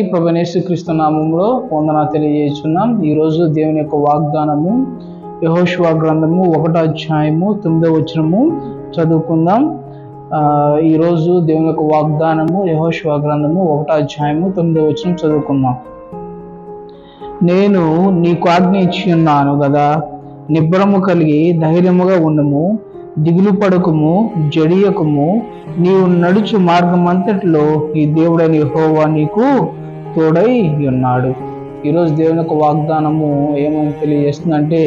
ప్రభనేశ్వర క్రీస్తు నామంలో వందన తెలియజేస్తున్నాం. ఈరోజు దేవుని యొక్క వాగ్దానము యహోష్వా గ్రంథము ఒకటో అధ్యాయము తొమ్మిదో వచనము చదువుకుందాం. ఈరోజు దేవుని యొక్క వాగ్దానము యహోష్వా గ్రంథము ఒకటో అధ్యాయము తొమ్మిదో వచనం చదువుకుందాం. నేను నీకు ఆజ్ఞ ఇచ్చి ఉన్నాను కదా నిబ్బరము కలిగి ధైర్యముగా ఉండము దిగులు పడకము జడియకము నీవు నడుచు మార్గమంతటిలో ఈ దేవుడని హోవా నీకు తోడై ఉన్నాడు. ఈరోజు దేవుని యొక్క వాగ్దానము ఏమని తెలియజేస్తుందంటే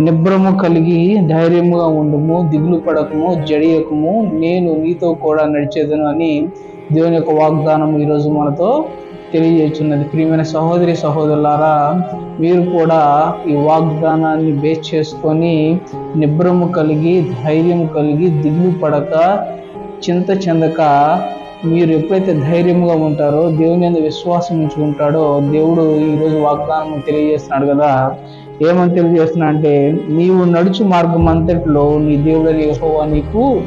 నిబ్రము కలిగి ధైర్యముగా ఉండము దిగులు పడకము జడియకము నేను నీతో కూడా నడిచేదను అని దేవుని యొక్క వాగ్దానం ఈరోజు మనతో తెలియజేస్తున్నది. ప్రియమైన సహోదరి సహోదరులారా మీరు కూడా ఈ వాగ్దానాన్ని బేస్ చేసుకొని నిబ్రము కలిగి ధైర్యం కలిగి దిగులు పడక చింత చెందక మీరు ఎప్పుడైతే ధైర్యంగా ఉంటారో దేవుని మీద విశ్వాసం ఉంచుకుంటాడో దేవుడు ఈరోజు వాగ్దానం తెలియజేస్తున్నాడు కదా. ఏమని తెలియజేస్తున్నా అంటే నీవు నడుచు మార్గం అంతట్లో నీ దేవుడని యహోవా నీకు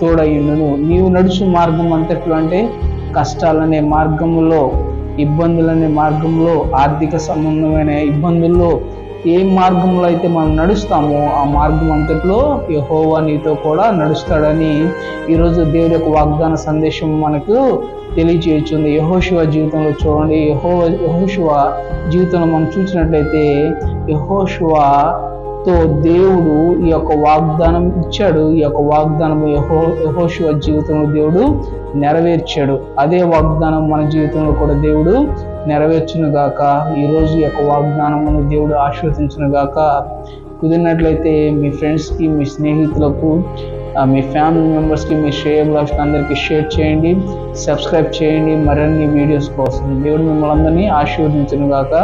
తోడయ్యుండును. నీవు నడుచు మార్గం అంతట్లో అంటే కష్టాలనే మార్గంలో ఇబ్బందులనే మార్గంలో ఆర్థిక సంబంధమైన ఇబ్బందుల్లో ఏ మార్గంలో అయితే మనం నడుస్తామో ఆ మార్గం అంతట్లో యహోవా నీతో కూడా నడుస్తాడని ఈరోజు దేవుడి యొక్క వాగ్దాన సందేశం మనకు తెలియచేయచ్చుంది యహోశివ జీవితంలో చూడండి. యహో యహోశివ జీవితంలో మనం చూసినట్లయితే యహోశివతో దేవుడు ఈ యొక్క వాగ్దానం ఇచ్చాడు. ఈ యొక్క వాగ్దానం యహో యహోశివ జీవితంలో దేవుడు నెరవేర్చాడు. అదే వాగ్దానం మన జీవితంలో కూడా దేవుడు నెరవేర్చునుగాక. ఈరోజు యొక్క వాగ్దానమును దేవుడు ఆశీర్వదించునుగాక. కుదిరినట్లయితే మీ ఫ్రెండ్స్కి మీ స్నేహితులకు మీ ఫ్యామిలీ మెంబర్స్కి మీ షేర్ బ్లాగ్స్కి అందరికీ షేర్ చేయండి. సబ్స్క్రైబ్ చేయండి. మరిన్ని వీడియోస్ కోసం దేవుడు మిమ్మల్ని అందరినీ ఆశీర్వదించునుగాక.